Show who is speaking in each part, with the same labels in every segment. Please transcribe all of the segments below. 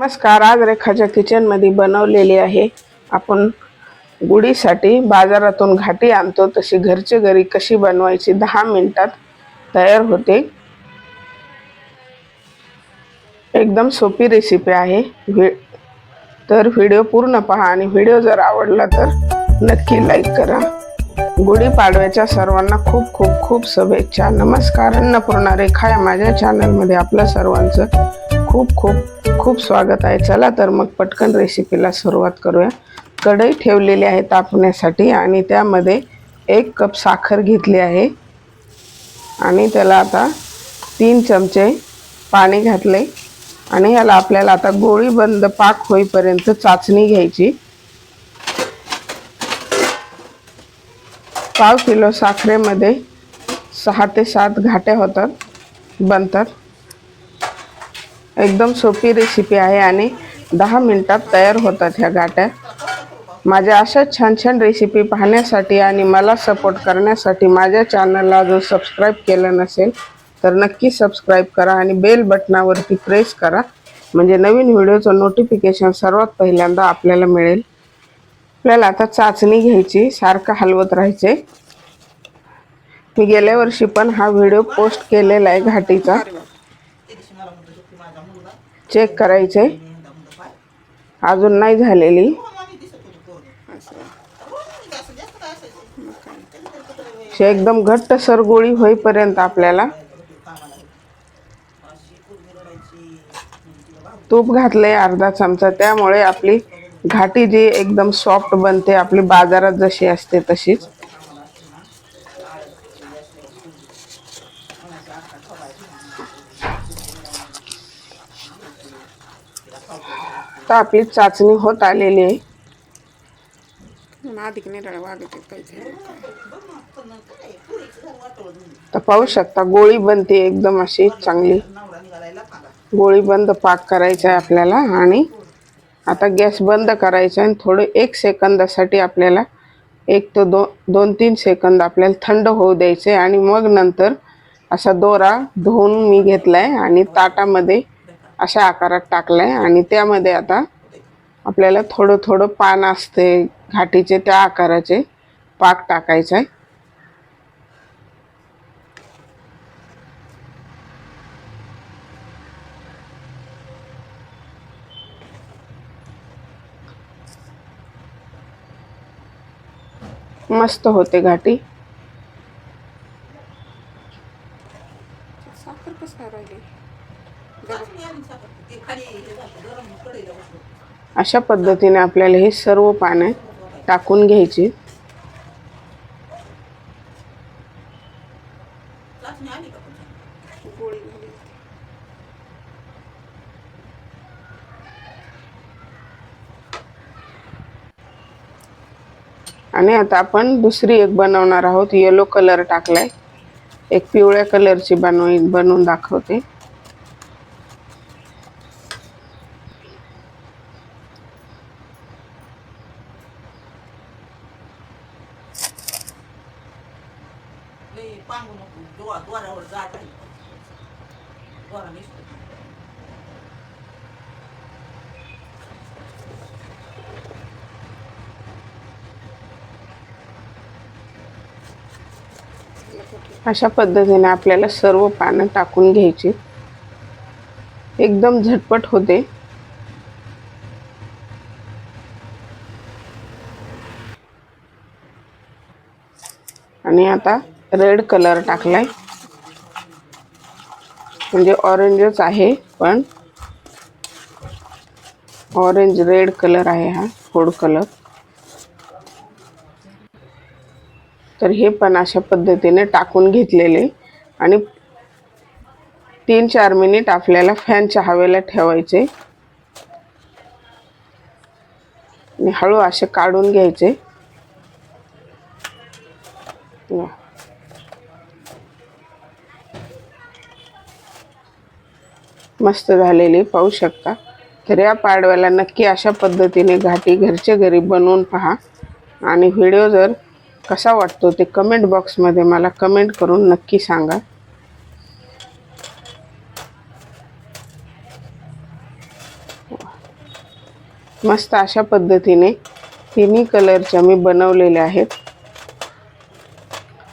Speaker 1: नमस्कार आज रेखाच्या किचनमध्ये बनवलेली आहे. आपण गुढीसाठी बाजारातून घाटी आणतो. तशी घरचे घरी कशी बनवायची दहा मिनटात तयार होते. एकदम सोपी रेसिपी आहे. व्हि तर व्हिडिओ पूर्ण पहा आणि व्हिडिओ जर आवडला तर नक्की लाईक करा. गुढीपाडव्याच्या सर्वांना खूप खूप खूप शुभेच्छा. नमस्कार अन्नपूर्णा रेखा या माझ्या चॅनलमध्ये आपलं सर्वांचं खूप खूप खूप स्वागत आहे. चला तर मग पटकन रेसिपीला सुरुवात करूया. कढई ठेवलेली आहे तापण्यासाठी आणि त्यामध्ये एक कप साखर घेतली आहे. आणि त्याला आता तीन चमचे पाणी घातले. आणि याला आपल्याला आता गोळी बंद पाक होईपर्यंत चाचणी घ्यायची. पाव किलो साखरेमध्ये सहा ते सात घाट्या होतात बनतात. एकदम सोपी रेसिपी आहे आणि दहा मिनटात तयार होतात ह्या गाट्या माझ्या अशा छान छान रेसिपी पाहण्यासाठी आणि मला सपोर्ट करण्यासाठी माझ्या चॅनलला जर सबस्क्राईब केलं नसेल तर नक्की सबस्क्राईब करा आणि बेल बटनावरती प्रेस करा. म्हणजे नवीन व्हिडिओचं नोटिफिकेशन सर्वात पहिल्यांदा आपल्याला मिळेल. आपल्याला आता चाचणी घ्यायची सारखं हलवत राहायचे मी गेल्या वर्षी पण हा व्हिडिओ पोस्ट केलेला आहे घाटीचा. चेक करायचे अजून नाही झालेली. एकदम घट्ट सरगोळी होईपर्यंत आपल्याला. तूप घातलंय अर्धा चमचा त्यामुळे आपली घाटी जी एकदम सॉफ्ट बनते आपली बाजारात जशी असते तशीच. तर आपली चाचणी होत आलेली आहे. तर पाहू शकता गोळी बनते एकदम अशी चांगली. गोळी बंद पाक करायचा आहे आपल्याला आणि आता गॅस बंद करायचा आणि थोडं एक सेकंदासाठी आपल्याला एक तो दो दोन तीन सेकंद आपल्याला थंड होऊ द्यायचे आणि मग नंतर असा दोरा धुवून मी घेतला आहे आणि ताटामध्ये अशा आकारात टाकला आहे आणि त्यामध्ये आता आपल्याला थोडं थोडं पान असते घाटीचे त्या आकाराचे पाक टाकायचं आहे मस्त होते घाटी. अशा पद्धतीने आपल्याला हे सर्व पाने टाकून घ्यायची. आणि आता आपण दुसरी एक बनवणार आहोत. येलो कलर टाकलाय. एक पिवळ्या कलरची बनव बनवून दाखवते.
Speaker 2: पांगू नको. दोरा दोऱ्यावर जात
Speaker 1: अशा पद्धतीने आपल्याला सर्व पानं टाकून घ्यायची. एकदम झटपट होते. आणि आता रेड कलर टाकलाय. म्हणजे ऑरेंजच आहे पण ऑरेंज रेड कलर आहे हा फूड कलर. तर हे पण अशा पद्धतीने टाकून घेतलेले. आणि तीन चार मिनिट आपल्याला फॅनच्या हवेला ठेवायचे. आणि हळू असे काढून घ्यायचे. मस्त झालेली पाहू शकता. तर या पाडव्याला नक्की अशा पद्धतीने घाटी घरचे घरी बनवून पहा. आणि व्हिडिओ जर कसा वाटतो ते कमेंट बॉक्समध्ये मला कमेंट करून नक्की सांगा. मस्त अशा पद्धतीने तिन्ही कलरच्या मी बनवलेल्या आहेत.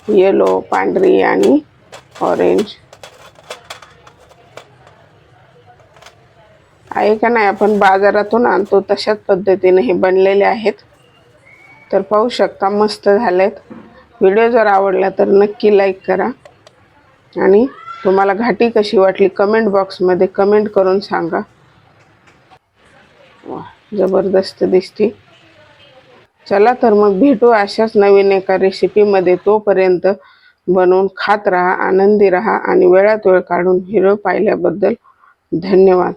Speaker 1: येलो पांढरी आणि ऑरेंज आहे का नाही आपण बाजारातून आणतो तशाच पद्धतीने हे बनलेले आहेत. तर पाहू शकता मस्त झालेत. व्हिडिओ जर आवडला तर नक्की लाईक करा. आणि तुम्हाला घाटी कशी वाटली कमेंट बॉक्समध्ये कमेंट करून सांगा. वा जबरदस्त दिसते. चला तर मग भेटू अशाच नवीन एका रेसिपीमध्ये तोपर्यंत बनवून खात राहा आनंदी राहा आणि वेळात वेळ काढून हिरो पाहिल्याबद्दल धन्यवाद.